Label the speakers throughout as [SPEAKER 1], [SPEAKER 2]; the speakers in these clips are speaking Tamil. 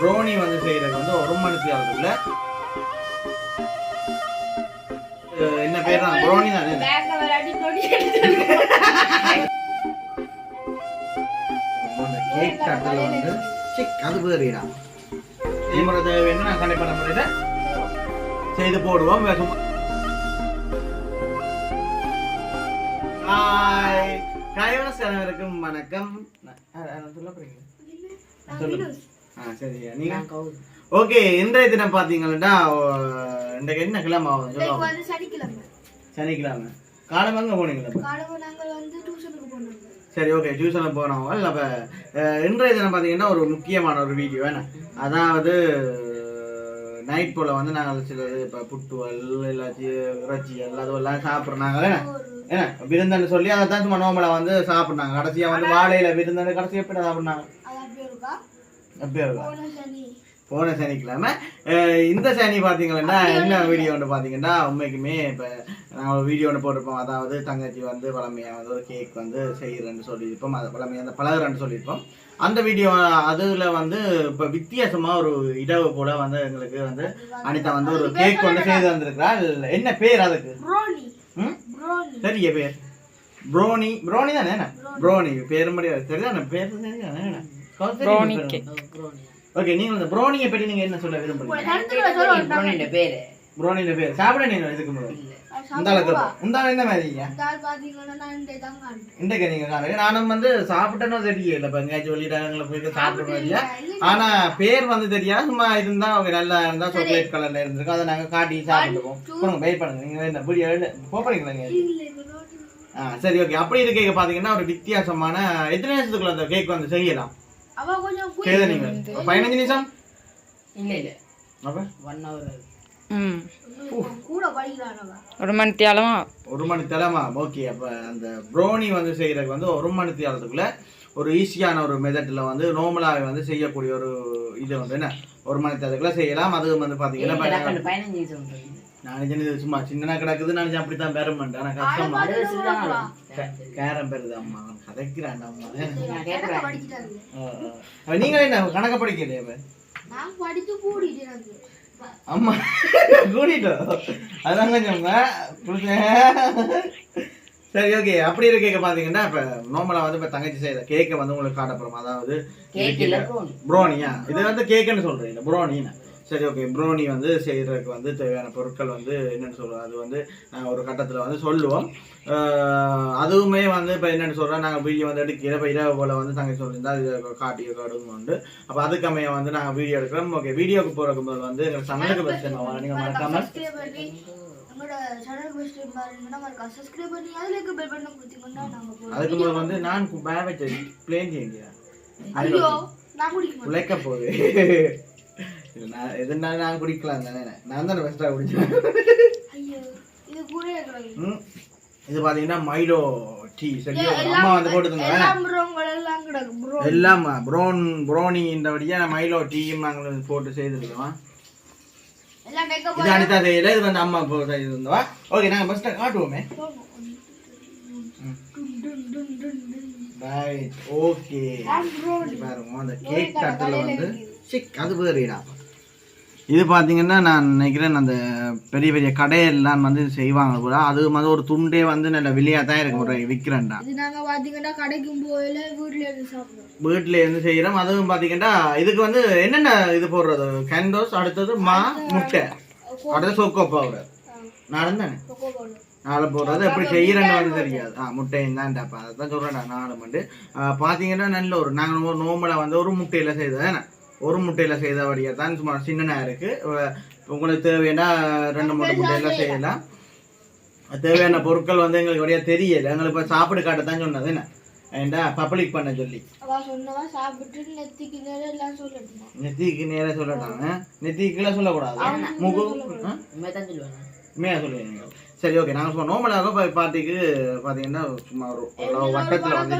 [SPEAKER 1] ப்ரோனி வந்து செய்யறது வந்து ஒரு மணி நேரத்துக்குள்ள என்ன பேர் தான்? ப்ரோனி தானே அந்த கேக் கட்டில் வந்து சிக் அது பேரிடா செய்முறை தேவைன்னு நான் பண்ண முறையில் செய்து போடுவோம். வேற ஹாய் கைவன அனைவருக்கும் வணக்கம். நான் சொல்ல போறீங்க சொல்லுங்க சரியா நீங்க? ஓகே இன்றைய தினம் பார்த்தீங்கன்னா இன்றைக்கு என்ன கிழமை ஆகும்
[SPEAKER 2] சனிக்கிழமை.
[SPEAKER 1] சனிக்கிழமை. காலமங்க போனீங்களா சரி ஓகே டியூஷனில் போனவங்க. இல்லை அப்போ இன்றைய தினம் பார்த்தீங்கன்னா ஒரு முக்கியமான ஒரு வீடியோ என்ன? அதாவது நைட் போல் வந்து நாங்கள் சிலது இப்போ புட்டுவல் எல்லாத்தையும் இறைச்சி எல்லாதும் எல்லாம் சாப்பிட்றாங்க ஏன்னா விருந்தன்னு சொல்லி அதை தான் சும்மா நோம்பலை வந்து சாப்பிட்றாங்க கடைசியாக வந்து வாழையில விருந்தன்னு கடைசி எப்படி சாப்பிட்றாங்க
[SPEAKER 2] அது அப்படியே இருக்கா
[SPEAKER 1] அப்படியே இருக்கா?
[SPEAKER 2] போன சனி.
[SPEAKER 1] போன சனிக்கிழமை. இந்த சனி பார்த்தீங்கன்னா என்ன வீடியோ ஒன்று பார்த்தீங்கன்னா உண்மைக்குமே இப்போ நாங்கள் ஒரு வீடியோ ஒன்று போட்டிருப்போம். அதாவது தங்கச்சி வந்து பழமையாக வந்து ஒரு கேக் வந்து செய்கிறேன்னு சொல்லியிருப்போம். அது பழமையாக அந்த பழகுறேன்னு சொல்லியிருப்போம். அந்த வீடியோ அதில் வந்து இப்போ வித்தியாசமாக ஒரு இடவு போல வந்து எங்களுக்கு வந்து அனிதா வந்து ஒரு கேக் ஒன்று செய்து வந்திருக்கிறா என்ன பேர் அதுக்கு? சரிய பேர். ப்ரோனி. ப்ரோனி தானே என்ன? ப்ரோனி. பேர் முடியாது சரிதானே பேர்? சரிதானே ப்ரோனி ஓகே நீங்கள் இந்த ப்ரோனியை பற்றி நீங்கள் என்ன சொல்ல விரும்புறீங்க
[SPEAKER 3] பேரு.
[SPEAKER 1] ப்ரோனியோட பேர். சாப்பிட நீங்கள் இதுக்கு முதல்ல இந்த அளவுக்கு இந்த ஆள் என்ன
[SPEAKER 2] காண்பேன்
[SPEAKER 1] இன்றைக்கு நீங்க நானும் வந்து சாப்பிட்டேனோ தெரியல இப்போ எங்கேயாச்சும் வெளியிடங்களை போயிட்டு சாப்பிடணும் இல்லையா? ஆனா பேர் வந்து தெரியாது. சும்மா இருந்தா அவங்க நல்லா இருந்தா சாக்லேட் கலர்ல இருந்திருக்கும். அதை நாங்க காட்டி சாப்பிட்டுப்போம் கொடுங்க வெயிட் பண்ணுங்க. நீங்க என்ன புரிய போறீங்களா நீங்க? சரி ஓகே அப்படி இருக்க பாத்தீங்கன்னா ஒரு வித்தியாசமான எத்தனை நிமிஷத்துக்குள்ள அந்த கேக் வந்து செய்யலாம்?
[SPEAKER 2] அவ கொஞ்சம்
[SPEAKER 1] நீங்க ஒரு பதினஞ்சு நிமிஷம்
[SPEAKER 3] இல்ல இல்ல
[SPEAKER 1] அப்ப
[SPEAKER 3] ஒன் ஹவர்
[SPEAKER 4] ம்
[SPEAKER 2] கூட படிக்கிறான் அவ
[SPEAKER 4] ஒரு மணி தேலமா
[SPEAKER 1] ஒரு மணி தலைமா ஓகே அப்ப அந்த ப்ரோனி வந்து செய்யறதுக்கு வந்து ஒரு மணி தேரத்துக்குள்ள ஒரு ஈஸியான ஒரு மெத்தட்ல வந்து நார்மலாக வந்து செய்யக்கூடிய ஒரு இது வந்து என்ன ஒரு மணி தேரத்துக்குள்ள செய்யலாம் அது வந்து
[SPEAKER 3] சொல்றீங்க.
[SPEAKER 1] நான் சும்மா சின்னனா கிடக்குது நான் நினைச்சேன் அப்படித்தான் பெறமாட்டேன் ஆனா கஷ்டமா கேரம் பெறுது அம்மா? கதைக்கிறான். அம்மா
[SPEAKER 3] நான் கேட்கிறேன்
[SPEAKER 2] படிக்கிறாங்க
[SPEAKER 1] ஆ, ஆ. அப்ப நீங்க என்ன கணக்க படிக்கலையே?
[SPEAKER 2] நான் படிச்சு
[SPEAKER 1] அம்மா கூட்டிட்டோம் அதான் கொஞ்சம்? சரி ஓகே அப்படி இருக்க பாத்தீங்கன்னா இப்ப நார்மலா வந்து இப்ப தங்கச்சி செய்த கேக்கை வந்து உங்களுக்கு காட்டப்படும். அதாவது ப்ரோனியா இது வந்து கேக்குன்னு சொல்றீங்க ப்ரோனின்னு சரி ஓகே ப்ரோனி வந்து செய்யறதுக்கு வந்து தேவையான பொருட்கள் வந்து என்னன்னு சொல்றோம் அது வந்து நாங்கள் ஒரு கட்டத்தில் வந்து சொல்லுவோம். அதுவுமே வந்து இப்போ என்னன்னு சொல்றோம் நாங்கள் வீடியோ வந்து எடுக்கிற இப்போ இரவு போல் வந்து தங்க சொல்லியிருந்தா இது காட்டி கடுங்க உண்டு. அப்போ அதுக்கமைய வந்து நாங்கள் வீடியோ எடுக்கிறோம். ஓகே வீடியோக்கு போகிறதுக்கு முதல் வந்து எங்கள் சமையலுக்கு பிரச்சனை நீங்கள் மறக்காம
[SPEAKER 2] சப்ஸ்கிரைப் பண்ணி உங்களோட சேனல் கொஸ்டின் பாருங்கன்னா மறக்கா சப்ஸ்கிரைப் பண்ணி அதுல இருக்க பெல் பட்டன் கொடுத்தீங்கன்னா நாங்க போடுவோம்.
[SPEAKER 1] அதுக்கு முதல் வந்து நான் பேக் வச்சு பிளேன் செய்ய உழைக்க போகுது. நான் எதுனாலும் நான் குடிக்கலாம் தானே. நான் தானே பெஸ்ட்டாக குடிச்சேன்.
[SPEAKER 2] இது கூட
[SPEAKER 1] ம். இது பாத்தீங்கன்னா மைலோ டீ சரியா அம்மா வந்து போட்டுதுங்க.
[SPEAKER 2] எல்லாம்
[SPEAKER 1] ப்ரோன் ப்ரோனி இந்தபடியா மைலோ டீயும் நாங்கள் போட்டு செய்திருக்கோம் இது அனிதா செய்யல இது வந்து அம்மா போட்டு செய்திருந்தவா ஓகே நாங்கள் ஃபஸ்ட்டு காட்டுவோமே. ரைட் ஓகே பாருங்க அந்த கேக் கட்டில் வந்து சிக் அது பேருடா இது பார்த்தீங்கன்னா நான் நினைக்கிறேன் அந்த பெரிய பெரிய கடையெல்லாம் வந்து செய்வாங்க கூட அது வந்து ஒரு துண்டே வந்து நல்ல வெளியாக தான் இருக்கு ஒரு விற்கிறேன்டா
[SPEAKER 2] பாத்தீங்கன்னா கடைக்கும் போயில வீட்ல இருந்து சாப்பிடுறோம்
[SPEAKER 1] வீட்டில் இருந்து செய்கிறோம் அதுவும் பார்த்தீங்கன்னா இதுக்கு வந்து என்னென்ன இது போடுறது? கேண்டோஸ் அடுத்தது மா முட்டை. அடுத்தது சொக்கோ பவுடர். நாலு தானே? நாலு போடுறது எப்படி செய்கிறேன்னு வந்து தெரியாது. ஆ முட்டையும் தான்டாப்பா அதை தான் சொல்கிறேன் நாலு மண்டு. பார்த்தீங்கன்னா நல்ல ஒரு நாங்கள் ஒரு நோம்பலை வந்து ஒரு முட்டையில் செய்தது என்ன ஒரு முட்டையில் செய்தபடியாக தான் சும்மா சின்னனா இருக்குது உங்களுக்கு தேவையான ரெண்டு மூணு முட்டையெல்லாம் செய்யலாம். தேவையான பொருட்கள் வந்து எங்களுக்கு வழியாக தெரியல. எங்களுக்கு இப்போ சாப்பிடு காட்ட தான் சொன்னது. என்ன? ஏண்டா பப்ளிக் பண்ண சொல்லி.
[SPEAKER 2] அவ சொன்னவா சாப்பிட்டு நெத்திக்கு நேரம்
[SPEAKER 1] சொல்லட்டாங்க. நெத்திக்கு கீழே சொல்லக்கூடாது. முகு ஆ?
[SPEAKER 3] உண்மைதான் சொல்லுவேன்
[SPEAKER 1] சரி ஓகே நாங்கள் சும்மா இப்போ பார்ட்டிக்கு பார்த்தீங்கன்னா சும்மா ஒரு வட்டத்தில் வந்து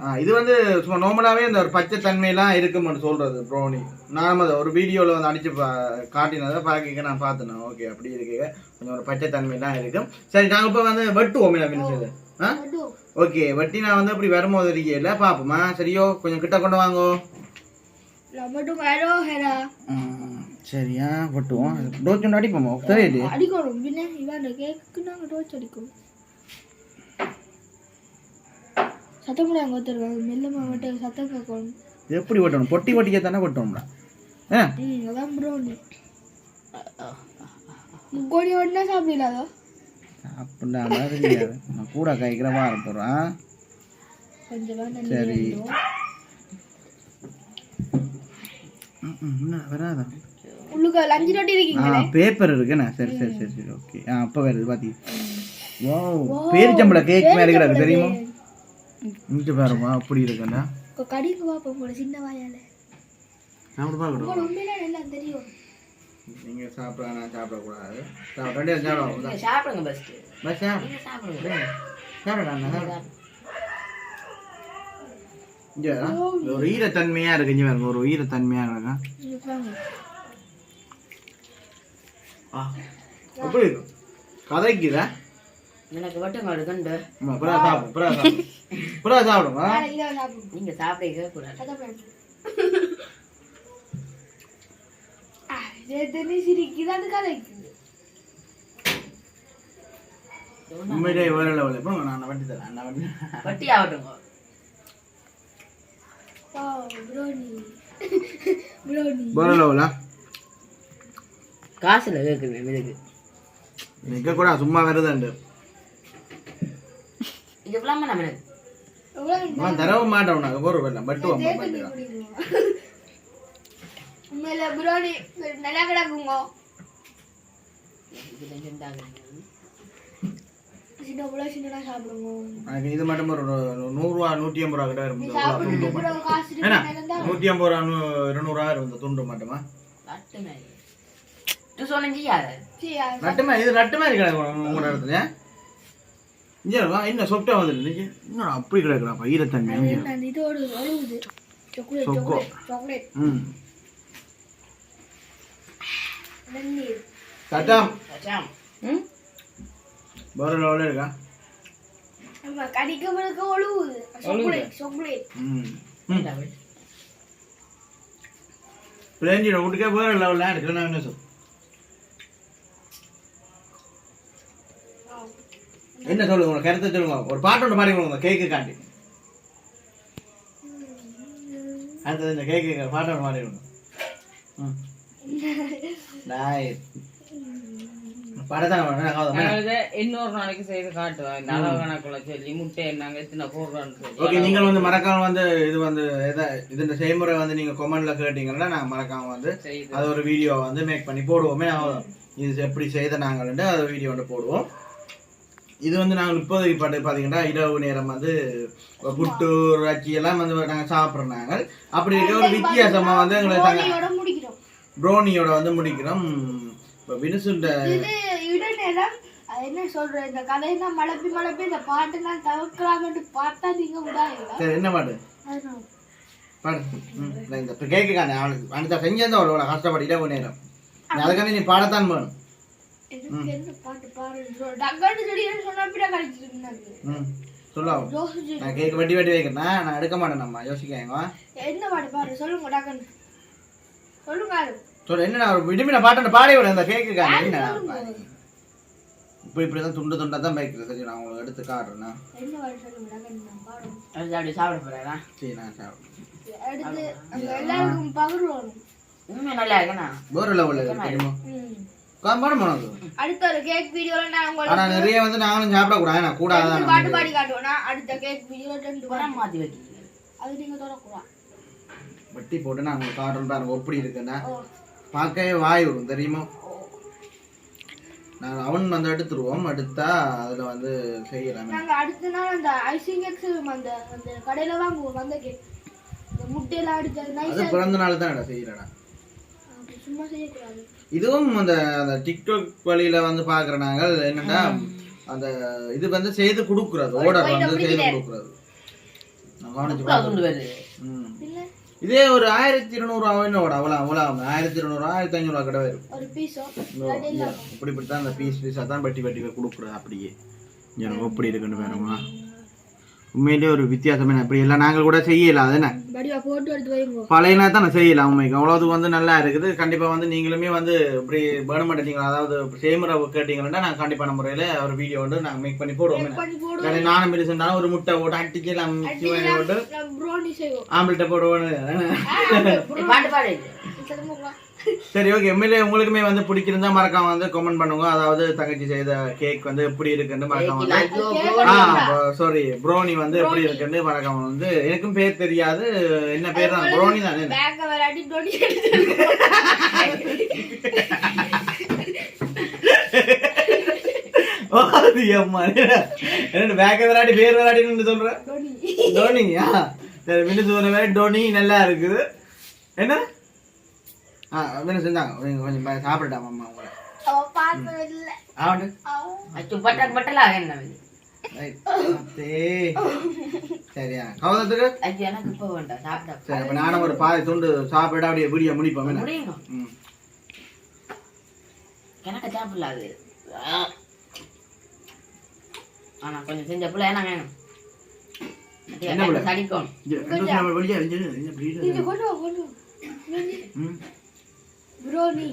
[SPEAKER 1] ஆ, இது வந்து சும்மா நோமலாகவே இந்த ஒரு பச்சை தன்மையெல்லாம் இருக்கும்னு சொல்கிறது ப்ரோனி நான் அதை ஒரு வீடியோவில் வந்து அடித்து பா காட்டினதை பார்க்க நான் பார்த்தேன். ஓகே அப்படி இருக்கு கொஞ்சம் ஒரு பச்சை தன்மையெல்லாம் இருக்கும் சரி நாங்கள் இப்போ வந்து வெட்டுவோமே அப்படின்னு சொல்லி ஆ? ஓகே வட்டி நான் வந்து அப்படி வரும்போது இருக்கல பார்ப்போமா? சரியோ கொஞ்சம் கிட்ட கொண்டு வாங்கோ. சரியா பட்டுவோம் டோச்சு ஒன்று அடிப்போமா? சரியில்லையே
[SPEAKER 2] அடிக்கணும். பின்ன இவன் கேக்கு நாங்கள் டோச் அடிக்கும். சத்தம் கூட அங்கே ஒருத்தர் மெல்லமாக மட்டும் சத்தம் கேட்கணும்.
[SPEAKER 1] எப்படி வெட்டணும் பொட்டி பொட்டிக்க தானே வெட்டணும்ல ஆ?
[SPEAKER 2] அதான் ப்ரௌனி முக்கோடி ஒன்றா சாப்பிடலாதோ
[SPEAKER 1] அப்படின்னா தெரியாது. நான் கூட கைக்கிறவா போகிறேன்
[SPEAKER 2] கொஞ்சமாக
[SPEAKER 1] சரி.
[SPEAKER 2] தண்ணி
[SPEAKER 1] என்ன வராதா?
[SPEAKER 2] ரொட்டி
[SPEAKER 1] ஆ பேப்பர் இருக்குண்ணா சரி சரி சரி சரி ஓகே. ஆ அப்போ வருது பாத்தி வா பேரிச்சம்பள கேக் மாதிரி கிடக்கு தெரியுமா? இங்கே பாருமா அப்படி இருக்குண்ணா
[SPEAKER 2] இப்போ கடிக்கு பார்ப்போம் உங்களோட சின்ன வாயால. உங்களோட உண்மையில எல்லாம் தெரியும்.
[SPEAKER 1] நீங்கள் சாப்பிட நான் சாப்பிடக்கூடாது. சாப்பிட ரெண்டு சாப்பிடுவோம்
[SPEAKER 3] நீங்க சாப்பிடுங்க ஃபர்ஸ்ட்
[SPEAKER 1] பஸ் சாப்பிடு
[SPEAKER 3] நீங்க சாப்பிடுங்க.
[SPEAKER 1] சாப்பிடா இங்கே ஒரு ஈரத்தன்மையாக இருக்கு இங்கே ஒரு ஈரத்தன்மையாக இருக்கா எப்படி கதைக்குதா?
[SPEAKER 3] எனக்கு வட்டம் எடுக்கண்டு
[SPEAKER 1] அம்மா, புறா சாப்பிடும் புறா சாப்பிடும். புறா சாப்பிடுமா?
[SPEAKER 3] நீங்க சாப்பிட கூடாது
[SPEAKER 2] சிரிக்குது அது கதைக்குது.
[SPEAKER 1] உண்மையிலே வேற லெவலில் இப்போ நான் தரேன்?
[SPEAKER 3] வட்டி
[SPEAKER 1] வேற லெவலா
[SPEAKER 3] காசுல கேட்குறேன் இதுக்கு
[SPEAKER 1] நிற்க கூட சும்மா வருதுண்டு.
[SPEAKER 3] இது இவ்வளோ நம்ம
[SPEAKER 1] நான் நாங்கள் போகிற வரலாம் பட்டுவோம்
[SPEAKER 2] தண்ணி குடிக்கணும் உண்மையில ப்ரோனி நல்லா கிடக்குங்க.
[SPEAKER 1] இது மட்டும் ஒரு நூறுரூவா நூற்றி ஐம்பது ரூபா கிட்ட
[SPEAKER 2] காசு இருந்தா
[SPEAKER 1] நூற்றி ஐம்பது ரூபா இருநூறுவா இருக்கும் துண்டு மட்டுமா?
[SPEAKER 3] யாரு?
[SPEAKER 2] சரி
[SPEAKER 1] நட்டுமா இது நட்டு மாதிரி கிடக்கும் உங்களோட இடத்துல? இங்கே இன்னும் சொப்டா வந்துட்டு இன்னும் அப்படி கிடக்குறாப்பா ஈரத்தன்மை
[SPEAKER 2] இதோடு
[SPEAKER 1] சொக்கோ. ம். கட்டாம்
[SPEAKER 3] அச்சாம் ம்?
[SPEAKER 1] வேற லெவலில் இருக்கா?
[SPEAKER 2] நம்ம கடிக்க பிடிக்க ஒழுகுது. சாக்லேட் சாக்லேட்
[SPEAKER 1] ம். ம் பிளேஞ்சிட விட்டுக்கே வேற லெவலில் எடுக்கிறேன் நான் என்ன சொல். என்ன சொல்லுங்க உங்களை கருத்தை சொல்லுங்க. ஒரு பாட்டு ஒன்று பாடி கொடுங்க கேக்கு காட்டி அடுத்தது இந்த கேக்கு பாட்டு ஒன்று பாடி கொடுங்க.
[SPEAKER 4] இன்னொரு நாளைக்கு செய்து காட்டுவேன். அளவு கணக்குள்ள சொல்லி முட்டை நாங்க எத்தனை போடுறோம்னு
[SPEAKER 1] ஓகே நீங்கள் வந்து மறக்காம வந்து இது வந்து எதை இது செய்முறை வந்து நீங்கள் கொமெண்ட்ல கேட்டீங்கன்னா நாங்கள் மறக்காம வந்து அது ஒரு வீடியோ வந்து மேக் பண்ணி போடுவோமே. இது எப்படி செய்த நாங்கள்ட்டு அது வீடியோ வந்து போடுவோம். இது வந்து நாங்கள் இப்போதைக்கு பாட்டு பார்த்தீங்கன்னா இரவு நேரம் வந்து புட்டு ரச்சி எல்லாம் வந்து நாங்கள் சாப்பிட்றோம் நாங்கள். அப்படி இருக்க ஒரு வித்தியாசமா வந்து தாங்க
[SPEAKER 2] ப்ரோனியோட
[SPEAKER 1] வந்து முடிக்கிறோம். இப்போ வினுசுண்ட
[SPEAKER 2] என்ன சொல்றேன் இந்த கதையெல்லாம் மழப்பி மழப்பி இந்த பாட்டுலாம் தவிர்க்கலாம்னு பார்த்தா நீங்க விடாதீங்களா
[SPEAKER 1] சரி என்ன பாட்டு? பாடு. இந்த கேட்குக்கானே அவனுக்கு அந்த செஞ்சேன் அவ்வளோ கஷ்டப்பட்டு இரவு நேரம். நீ அதுக்காண்டி நீ பாடத்தான் வேணும். நான் கேக் வெட்டி வெட்டி நான் எடுக்க மாட்டேன் நம்ம. யோசிக்காங்க
[SPEAKER 2] என்ன பாட்டு பாடு? சொல்லுங்க டக்குன்னு. சொல்லுங்க அது.
[SPEAKER 1] சொல்லு என்ன நான் விடுமின பாட்டு பாடி விட அந்த கேக்குக்கான என்ன இப்படி இப்படி தான் துண்டு துண்டா தான் பைக்கில் சரி நான் உங்களுக்கு எடுத்து
[SPEAKER 3] அப்படி சாப்பிட போறேன்?
[SPEAKER 1] சரி நான் சாப்பிடுறேன்.
[SPEAKER 2] அடுத்து அங்க எல்லாருக்கும் பகிர்வோம்.
[SPEAKER 3] உண்மை நல்லா இருக்குண்ணா
[SPEAKER 1] வேறு லெவலில் இருக்கு தெரியுமா?
[SPEAKER 2] அடுத்த ஒரு கேக் வீடியோல நான் உங்களுக்கு
[SPEAKER 1] நிறைய வந்து நாங்களும் சாப்பிடக்கூடாது நான் கூடாதான்
[SPEAKER 2] ரெண்டு பாட்டு பாடி காட்டுவேன்னா அடுத்த கேக் வீடியோல ரெண்டு பாட்டு
[SPEAKER 3] படம் மாத்தி வைக்கிறீங்க.
[SPEAKER 2] அது நீங்க தொடக்கூடாது.
[SPEAKER 1] வெட்டி போட்டு நான் உங்களுக்கு காட்டுறேன் பாருங்க எப்படி இருக்குன்னா. பார்க்கவே வாய் வரும் தெரியுமா? நாங்கள் அவன் வந்து எடுத்துருவோம். எடுத்தா அதில் வந்து செய்யலாம்.
[SPEAKER 2] நாங்க அடுத்த நாள் அந்த ஐசிங் எக்ஸ் அந்த அந்த கடையில வாங்குவோம். அந்த கேக் இந்த முட்டையில அடிச்சது
[SPEAKER 1] அது பிறந்த நாள் தான் செய்கிறேன்
[SPEAKER 2] சும்மா செய்யக்கூடாது.
[SPEAKER 1] இதுவும் அந்த அந்த டிக்டாக் வழியில வந்து பாக்குற நாங்கள் என்னன்னா அந்த இது வந்து செய்து கொடுக்குறது. ஓர்டர் வந்து செய்து கொடுக்குறது. இதே ஒரு ஆயிரத்தி இருநூறு ஓட அவ்வளோ அவ்வளோ ஆயிரத்தி இருநூறு ஆயிரத்தி ஐநூறுவா கடை வரும்
[SPEAKER 2] ஒரு பீஸோ
[SPEAKER 1] இப்படி இப்படி தான் அந்த பீஸ் பீஸாக தான் வெட்டி வெட்டி கொடுக்குறது அப்படியே. எனக்கு எப்படி இருக்குன்னு வேணுமா உண்மையிலேயே ஒரு வித்தியாசம் என்ன? இப்படி எல்லாம் நாங்கள் கூட செய்யல அது என்ன?
[SPEAKER 2] வடிவா போட்டோ எடுத்து வைங்க.
[SPEAKER 1] பழையனா தான் செய்யலாம் உண்மைக்கு அவ்வளோதுக்கு வந்து நல்லா இருக்குது. கண்டிப்பாக வந்து நீங்களுமே வந்து இப்படி வேணும் மாட்டீங்களா அதாவது செய்முறை கேட்டீங்கன்னா நாங்கள் கண்டிப்பான முறையில் ஒரு வீடியோ வந்து நாங்கள் மேக் பண்ணி போடுவோம்.
[SPEAKER 2] போடுவோம்.
[SPEAKER 1] நானும் செஞ்சாலும் ஒரு முட்டை போட்டு பண்ணி போட்டு
[SPEAKER 2] ப்ரோனி
[SPEAKER 1] ஆம்பிள்கிட்ட போடுவோன்னு
[SPEAKER 3] பாட்டு பாடு.
[SPEAKER 2] திரும்ப
[SPEAKER 1] சரி ஓகே எம்எல்ஏ உங்களுக்குமே வந்து பிடிச்சிருந்தா மறக்காம வந்து கமெண்ட் பண்ணுங்க. அதாவது தங்கச்சி செய்த கேக் வந்து எப்படி இருக்குன்னு மறக்காம வந்து ஆ சாரி ப்ரோனி வந்து எப்படி இருக்குன்னு மறக்காம வந்து எனக்கும் பேர் தெரியாது. என்ன பேர் தான்? ப்ரோனி தானே?
[SPEAKER 2] பேக்க விளையாடி டொடி
[SPEAKER 1] ஓ, அது அம்மா என்ன பேக்க விளையாடி பேர் விளையாடின்னு சொல்ற? டோனியா சரி மின்னு சொன்ன மாதிரி டோனி நல்லா இருக்குது. என்ன? ஆ என்ன செஞ்சாங்க. கொஞ்சம் சாப்பிடட்டாமா அம்மா உங்களை?
[SPEAKER 3] அச்சு பட்டல் பட்டலா.
[SPEAKER 1] சரியா. கவனத்துக்கு
[SPEAKER 3] எனக்கு இப்ப வேண்டாம் சாப்பிட்டா.
[SPEAKER 1] சரி அப்ப நானும் ஒரு பாதி துண்டு சாப்பிட அப்படியே வீடியோ முடிப்போம். என்ன?
[SPEAKER 3] முடியுங்க
[SPEAKER 1] ம்.
[SPEAKER 3] எனக்கு சாப்பிடலாது ஆனா கொஞ்சம் செஞ்ச பிள்ளை என்ன வேணும்?
[SPEAKER 1] என்ன பிள்ளை?
[SPEAKER 3] சடிக்கணும்
[SPEAKER 1] வெளியே
[SPEAKER 2] ப்ரோனி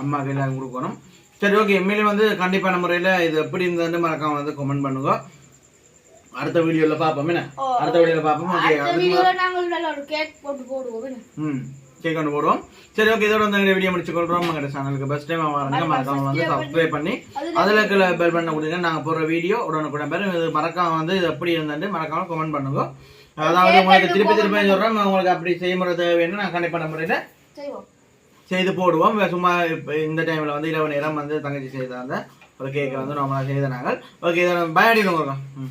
[SPEAKER 1] அம்மாக்கு எல்லாரும் கொடுக்கணும். சரி ஓகே எம்எல்ஏ வந்து கண்டிப்பான முறையில் இது எப்படி இருந்ததுன்னு மறக்காம வந்து கமெண்ட் பண்ணுங்க. அடுத்த வீடியோல பார்ப்போம் என்ன. அடுத்த வீடியோல பார்ப்போம் ஓகே? ம் கேக் ஒன்று போடுவோம். சரி ஓகே இதோட வந்து வீடியோ முடிச்சு கொள்றோம். எங்க சேனலுக்கு ஃபர்ஸ்ட் டைம் வாங்க மறக்காம வந்து சப்ஸ்கிரைப் பண்ணி அதில் இருக்கிற பெல் பண்ண கொடுங்க. நாங்கள் போடுற வீடியோ உடனுக்குடன் பேர் இது மறக்காம வந்து இது எப்படி இருந்துட்டு மறக்காம கமெண்ட் பண்ணுங்க. அதாவது உங்களுக்கு திருப்பி திருப்பி சொல்கிறேன் உங்களுக்கு அப்படி செய்முறை தேவைன்னு நான் கண்டிப்பான முறையில் செய்து போடுவோம். சும்மா இந்த டைமில் வந்து இரவு நேரம் வந்து தங்கச்சி செய்த அந்த ஒரு கேக்கை வந்து நம்ம செய்த நாங்கள். ஓகே இதை பயடிடுவோம் ம்.